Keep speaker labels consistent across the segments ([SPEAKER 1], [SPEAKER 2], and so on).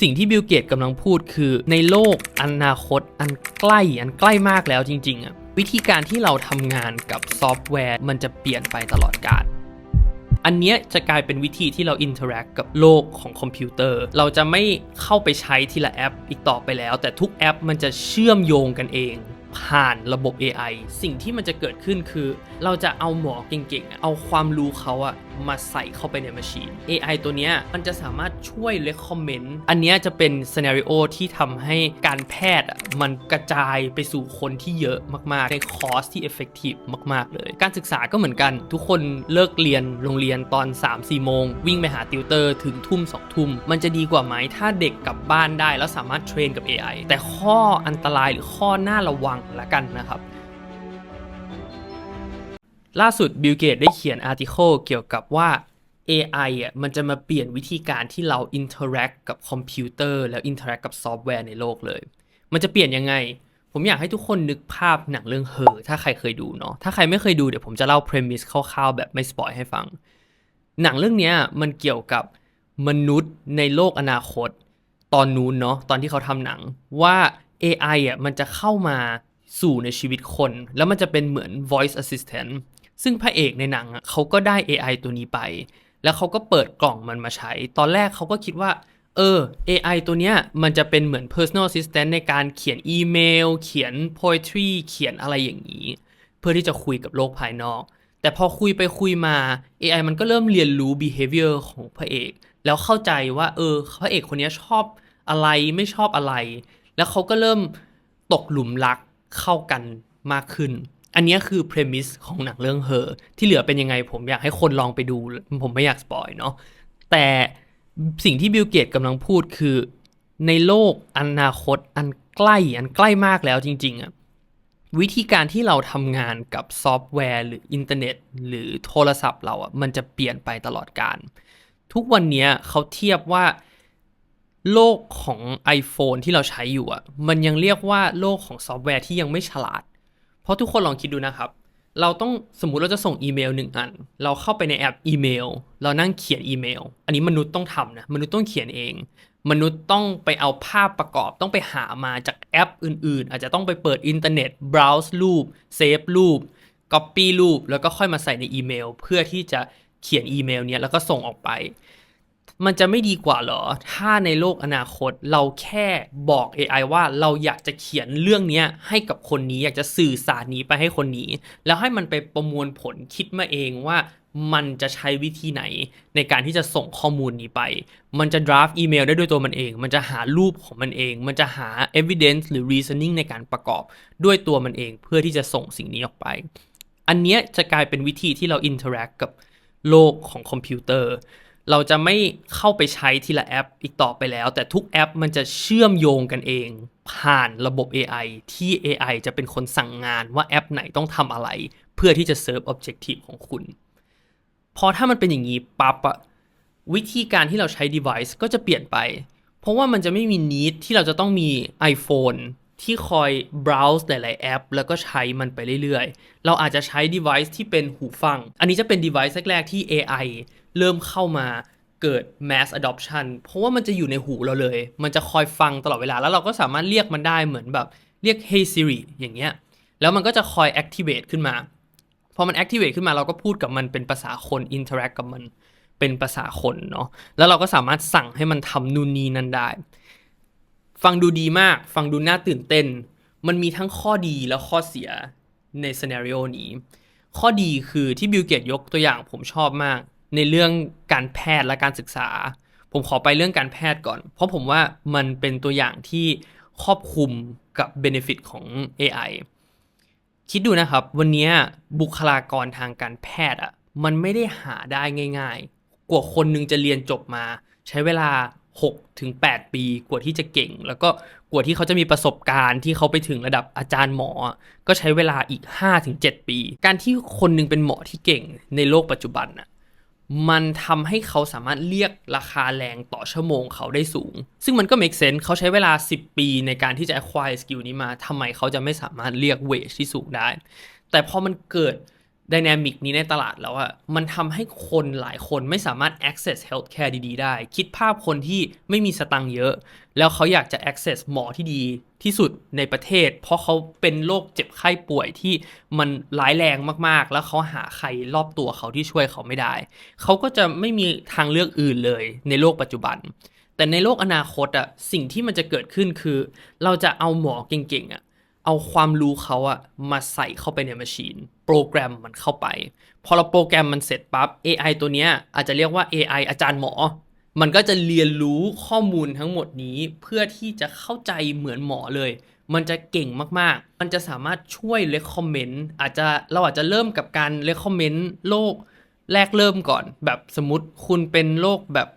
[SPEAKER 1] สิ่งที่บิลเกตกำลังพูดคือในโลกอนาคตอันใกล้อันใกล้มากแล้วจริงๆอะวิธีการที่เราทำงานกับซอฟต์แวร์ มันจะเปลี่ยนไปตลอดกาลอันเนี้ยจะกลายเป็นวิธีที่เราอินเทอร์แอคกับโลกของคอมพิวเตอร์ เราจะไม่เข้าไปใช้ทีละแอปอีกต่อไปแล้ว แต่ทุกแอปมันจะเชื่อมโยงกันเอง ผ่านระบบ AI สิ่งที่มันจะเกิดขึ้นคือ เราจะเอาหมอเก่งๆ เอาความรู้เขาอะ มาใส่เข้าไปในม c ชีน AI ตัวเนี้ยมันจะสามารถช่วย recommend อันเนี้ยจะเป็น scenario ที่ทำให้การแพทย์มันกระจายไปสู่คนที่เยอะมาก ๆ ในคอสที่ effective มาก ๆ เลย การศึกษาก็เหมือนกัน ทุกคนเลิกเรียนโรงเรียนตอน 3-4 โมง วิ่งไปหาติวเตอร์ถึงทุ่ม2ทุ่ม มันจะดีกว่าไหมถ้าเด็กกลับบ้านได้แล้วสามารถเทรนกับ AI แต่ข้ออันตรายหรือข้อน่าระวังละกันนะครับ ล่าสุดบิลเกตได้เขียนอาร์ติเคิลเกี่ยวกับว่า AI อะมันจะมาเปลี่ยนวิธีการที่เราอินเทอร์แอคกับคอมพิวเตอร์แล้วอินเทอร์แอคกับซอฟต์แวร์ในโลกเลย มันจะเปลี่ยนยังไง ผมอยากให้ทุกคนนึกภาพหนังเรื่องเฮอถ้าใครเคยดูเนาะ ถ้าใครไม่เคยดูเดี๋ยวผมจะเล่า premise คร่าวๆแบบไม่สปอยให้ฟัง หนังเรื่องเนี้ยมันเกี่ยวกับมนุษย์ในโลกอนาคต ตอนนู้นเนาะตอนที่เขาทำหนังว่า AI อะมันจะเข้ามาสู่ในชีวิตคน แล้วมันจะเป็นเหมือน voice assistant ซึ่งพระเอกในหนังอะเขาก็ได้ AI ตัวนี้ไป แล้วเขาก็เปิดกล่องมันมาใช้ ตอนแรกเขาก็คิดว่า เออ AI ตัวเนี้ยมันจะเป็นเหมือน personal assistant ในการเขียนอีเมล เขียน poetry เขียนอะไรอย่างนี้ เพื่อที่จะคุยกับโลกภายนอก แต่พอคุยไปคุยมา AI มันก็เริ่มเรียนรู้ behavior ของพระเอก แล้วเข้าใจว่า เออ พระเอกคนนี้ชอบอะไรไม่ชอบอะไร แล้วเขาก็เริ่มตกหลุมรักเข้ากันมากขึ้น อันนี้คือ premise ของหนังเรื่องเฮอที่เหลือเป็นยังไงผมอยากให้คนลองไปดู ผมไม่อยากสปอยเนาะแต่สิ่งที่บิลเกตกำลังพูดคือในโลกอนาคตอันใกล้อันใกล้มากแล้วจริงๆอะวิธีการที่เราทำงานกับซอฟต์แวร์ หรืออินเทอร์เน็ต หรือโทรศัพท์เราอะมันจะเปลี่ยนไปตลอดการ ทุกวันนี้เขาเทียบว่าโลกของ iPhone ที่เราใช้อยู่อะมันยังเรียกว่าโลกของซอฟต์แวร์ที่ยังไม่ฉลาด ราะทุกคนลองคิดดูนะครับ เราต้องสมมุติเราจะส่งอีเมลหนึ่งอัน เราเข้าไปในแอปอีเมล เรานั่งเขียนอีเมล อันนี้มนุษย์ต้องทำนะ มนุษย์ต้องเขียนเอง มนุษย์ต้องไปเอาภาพประกอบ ต้องไปหามาจากแอปอื่น ๆ อาจจะต้องไปเปิดอินเทอร์เน็ต browse รูป เซฟรูป copy รูป แล้วก็ค่อยมาใส่ในอีเมล เพื่อที่จะเขียนอีเมลเนี้ยแล้วก็ส่งออกไป มันจะไม่ดีกว่าเหรอ ถ้าในโลกอนาคตเราแค่บอก AI ว่าเราอยากจะเขียนเรื่องนี้ให้กับคนนี้ อยากจะสื่อสารนี้ไปให้คนนี้ แล้วให้มันไปประมวลผลคิดมาเองว่ามันจะใช้วิธีไหนในการที่จะส่งข้อมูลนี้ไป มันจะ draft อีเมลได้ด้วยตัวมันเอง มันจะหารูปของมันเอง มันจะหา evidence หรือ reasoning ในการประกอบด้วยตัวมันเองเพื่อที่จะส่งสิ่งนี้ออกไป อันเนี้ยจะกลายเป็นวิธีที่เรา interact กับโลกของคอมพิวเตอร์ เราจะไม่เข้าไปใช้ทีละแอปอีกต่อไปแล้ว แต่ทุกแอปมันจะเชื่อมโยงกันเอง ผ่านระบบ AI ที่ AI จะเป็นคนสั่งงานว่าแอปไหนต้องทำอะไร เพื่อที่จะเซิร์ฟ objective ของคุณ พอถ้ามันเป็นอย่างนี้ปั๊บอะวิธีการที่เราใช้ device ก็จะเปลี่ยนไป เพราะว่ามันจะไม่มี need ที่เราจะต้องมี iPhone ที่คอย browse หลาย ๆ แอป แล้วก็ใช้มันไปเรื่อย ๆ เราอาจจะใช้ device ที่เป็นหูฟัง อันนี้จะเป็น device แรก ๆ ที่ AI เริ่มเข้ามาเกิด mass adoption เพราะว่ามันจะอยู่ในหูเราเลย มันจะคอยฟังตลอดเวลา แล้วเราก็สามารถเรียกมันได้เหมือนแบบเรียก hey Siri อย่างเงี้ย แล้วมันก็จะคอย activate ขึ้นมา พอมัน activate ขึ้นมาเราก็พูดกับมันเป็นภาษาคน interact กับมันเป็นภาษาคนเนาะ แล้วเราก็สามารถสั่งให้มันทำนู่นนี่นั่นได้ ฟังดูดีมาก ฟังดูน่าตื่นเต้น มันมีทั้งข้อดีและข้อเสียในซีนารีโอนี้ ข้อดีคือที่บิลเกตยกตัวอย่างผมชอบมาก ในเรื่องการแพทย์และการศึกษา ผมขอไปเรื่องการแพทย์ก่อน เพราะผมว่ามันเป็นตัวอย่างที่ครอบคลุมกับเบนฟิตของ AI คิดดูนะครับ วันนี้บุคลากรทางการแพทย์อะมันไม่ได้หาได้ง่าย ๆ กว่าคนหนึงจะเรียนจบมา ใช้เวลา 6ถึง8ปีกว่าที่จะเก่ง แล้วก็กว่าที่เขาจะมีประสบการณ์ที่เขาไปถึงระดับอาจารย์หมอ ก็ใช้เวลาอีก5ถึง7ปี การที่คนหนึงเป็นหมอที่เก่งในโลกปัจจุบันน่ะมันทำให้เขาสามารถเรียกราคาแรงต่อชั่วโมงเขาได้สูง ซึ่งมันก็ make sense เขาใช้เวลา 10 ปีในการที่จะ acquire skill นี้มาทำไมเขาจะไม่สามารถเรียก wage ที่สูงได้ แต่พอมันเกิด ดินามิกนี้ในตลาดแล้วอะมันทำให้คนหลายคนไม่สามารถ access healthcare ดีๆ ได้ คิดภาพคนที่ไม่มีสตังค์เยอะ แล้วเขาอยากจะ access หมอที่ดีที่สุดในประเทศ เพราะเขาเป็นโรคเจ็บไข้ป่วยที่มันร้ายแรงมากๆ แล้วเขาหาใครรอบตัวเขาที่ช่วยเขาไม่ได้ เขาก็จะไม่มีทางเลือกอื่นเลยในโลกปัจจุบัน แต่ในโลกอนาคตอะสิ่งที่มันจะเกิดขึ้นคือ เราจะเอาหมอเก่งๆอะเอาความรู้เขาอะมาใส่เข้าไปในมช i น โปรแกรมมันเข้าไป พอเราโปรแกรมมันเสร็จปั๊บ AI ตัวเนี้ยอาจจะเรียกว่า AI อาจารย์หมอ มันก็จะเรียนรู้ข้อมูลทั้งหมดนี้เพื่อที่จะเข้าใจเหมือนหมอเลย มันจะเก่งมากๆ มันจะสามารถช่วย recommend อาจจะเราอาจจะเริ่มกับการ recommend โรคแรกเริ่มก่อน แบบสมมติคุณเป็นโรคแบบ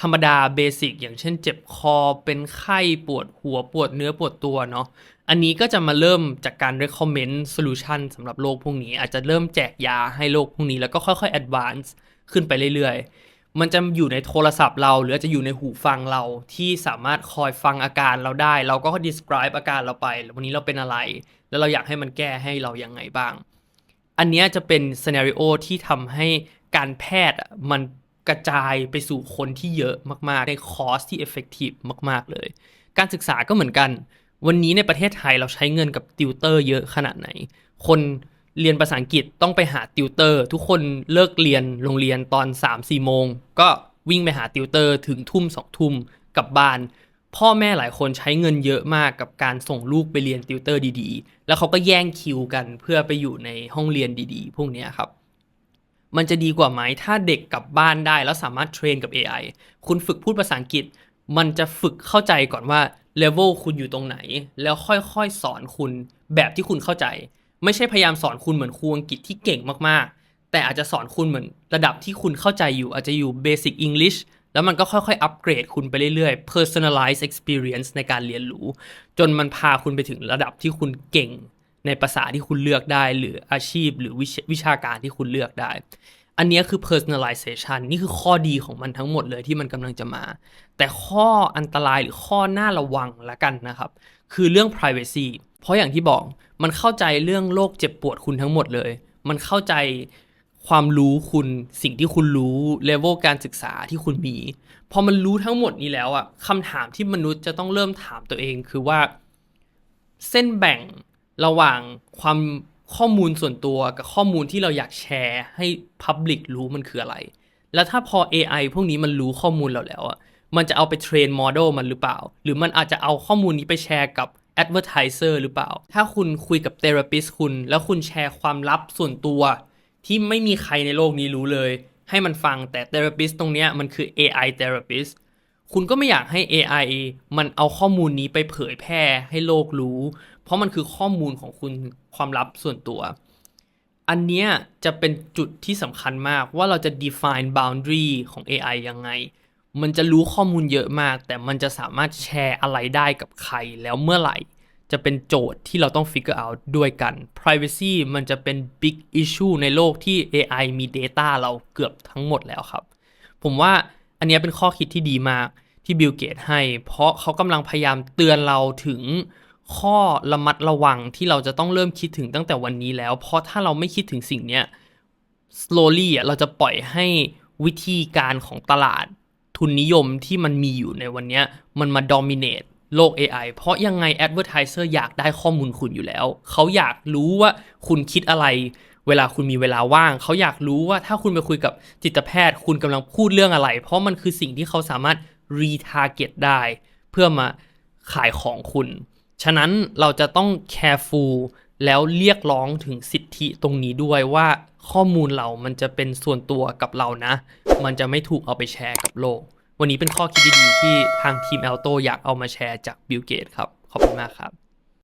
[SPEAKER 1] ธรรมดาเบสิกอย่างเช่นเจ็บคอเป็นไข้ปวดหัวปวดเนื้อปวดตัวเนาะ อันนี้ก็จะมาเริ่มจากการ recommend solution สำหรับโรคพวกนี้ อาจจะเริ่มแจกยาให้โรคพวกนี้แล้วก็ค่อยๆ advance ขึ้นไปเรื่อยๆ มันจะอยู่ในโทรศัพท์เรา หรือจะอยู่ในหูฟังเราที่สามารถคอยฟังอาการเราได้ เราก็ describe อาการเราไป วันนี้เราเป็นอะไร แล้วเราอยากให้มันแก้ให้เรายังไงบ้าง อันนี้จะเป็น scenario ที่ทำให้การแพทย์มันกระจายไปสู่คนที่เยอะมากๆ ในคอสที่ effective มาก ๆ เลย การศึกษาก็เหมือนกัน วันนี้ในประเทศไทยเราใช้เงินกับติวเตอร์เยอะขนาดไหน คนเรียนภาษาอังกฤษต้องไปหาติวเตอร์ ทุกคนเลิกเรียนโรงเรียนตอน 3-4 โมง ก็วิ่งไปหาติวเตอร์ถึงทุ่มสองทุ่มกลับบ้าน พ่อแม่หลายคนใช้เงินเยอะมากกับการส่งลูกไปเรียนติวเตอร์ดีๆ แล้วเขาก็แย่งคิวกันเพื่อไปอยู่ในห้องเรียนดีๆ พวกนี้ครับมันจะดีกว่าไหมถ้าเด็กกลับบ้านได้แล้วสามารถเทรนกับ AI คุณฝึกพูดภาษาอังกฤษ มันจะฝึกเข้าใจก่อนว่า เลเวลคุณอยู่ตรงไหน แล้วค่อยๆสอนคุณแบบที่คุณเข้าใจ ไม่ใช่พยายามสอนคุณเหมือนครูอังกฤษที่เก่งมากๆ แต่อาจจะสอนคุณเหมือนระดับที่คุณเข้าใจอยู่อาจจะอยู่ Basic English แล้วมันก็ค่อยๆ อัปเกรดคุณไปเรื่อยๆ personalize experience ในการเรียนรู้ จนมันพาคุณไปถึงระดับที่คุณเก่งในภาษาที่คุณเลือกได้ หรืออาชีพหรือววิชาการที่คุณเลือกได้ อันนี้คือ personalization นี่คือข้อดีของมันทั้งหมดเลยที่มันกำลังจะมา แต่ข้ออันตรายหรือข้อน่าระวังละกันนะครับ คือเรื่อง privacy เพราะอย่างที่บอกมันเข้าใจเรื่องโรคเจ็บปวดคุณทั้งหมดเลย มันเข้าใจความรู้คุณสิ่งที่คุณรู้เลเวลการศึกษาที่คุณมี พอมันรู้ทั้งหมดนี้แล้วอะคำถามที่มนุษย์จะต้องเริ่มถามตัวเองคือว่า เส้นแบ่งระหว่างความ ข้อมูลส่วนตัวกับข้อมูลที่เราอยากแชร์ให้ Public รู้มันคืออะไร แล้วถ้าพอ AI พวกนี้มันรู้ข้อมูลเราแล้วอะมันจะเอาไปเทรนโมเดลมันหรือเปล่า หรือมันอาจจะเอาข้อมูลนี้ไปแชร์กับ Advertiser หรือเปล่า ถ้าคุณคุยกับ Therapist คุณ แล้วคุณแชร์ความลับส่วนตัว ที่ไม่มีใครในโลกนี้รู้เลย ให้มันฟังแต่ Therapist ตรงเนี้ยมันคือ AI Therapist คุณก็ไม่อยากให้ AI มันเอาข้อมูลนี้ไปเผยแพร่ให้โลกรู้ เพราะมันคือข้อมูลของคุณความลับส่วนตัว อันเนี้ยจะเป็นจุดที่สำคัญมากว่าเราจะ define boundary ของ AI ยังไง มันจะรู้ข้อมูลเยอะมาก แต่มันจะสามารถแชร์อะไรได้กับใครแล้วเมื่อไหร่ จะเป็นโจทย์ที่เราต้อง figure out ด้วยกัน privacy มันจะเป็น big issue ในโลกที่ AI มี data เราเกือบทั้งหมดแล้วครับ ผมว่าอันนี้เป็นข้อคิดที่ดีมากที่บิลเกตให้ เพราะเขากำลังพยายามเตือนเราถึง ข้อระมัดระวังที่เราจะต้องเริ่มคิดถึงตั้งแต่วันนี้แล้ว เพราะถ้าเราไม่คิดถึงสิ่งเนี้ย slowly อะเราจะปล่อยให้วิธีการของตลาดทุนนิยมที่มันมีอยู่ในวันนี้มันมา dominate โลก AI เพราะยังไง advertiser อยากได้ข้อมูลคุณอยู่แล้ว เขาอยากรู้ว่าคุณคิดอะไร เวลาคุณมีเวลาว่าง เขาอยากรู้ว่าถ้าคุณไปคุยกับจิตแพทย์ คุณกำลังพูดเรื่องอะไร เพราะมันคือสิ่งที่เขาสามารถ retarget ได้ เพื่อมาขายของคุณ ฉะนั้นเราจะต้อง careful แล้วเรียกร้องถึงสิทธิตรงนี้ด้วยว่าข้อมูลเรามันจะเป็นส่วนตัวกับเรานะ มันจะไม่ถูกเอาไปแชร์กับโลก วันนี้เป็นข้อคิดดีๆที่ทางทีมเอลโตอยากเอามาแชร์จากบิลเกตครับ ขอบคุณมากครับ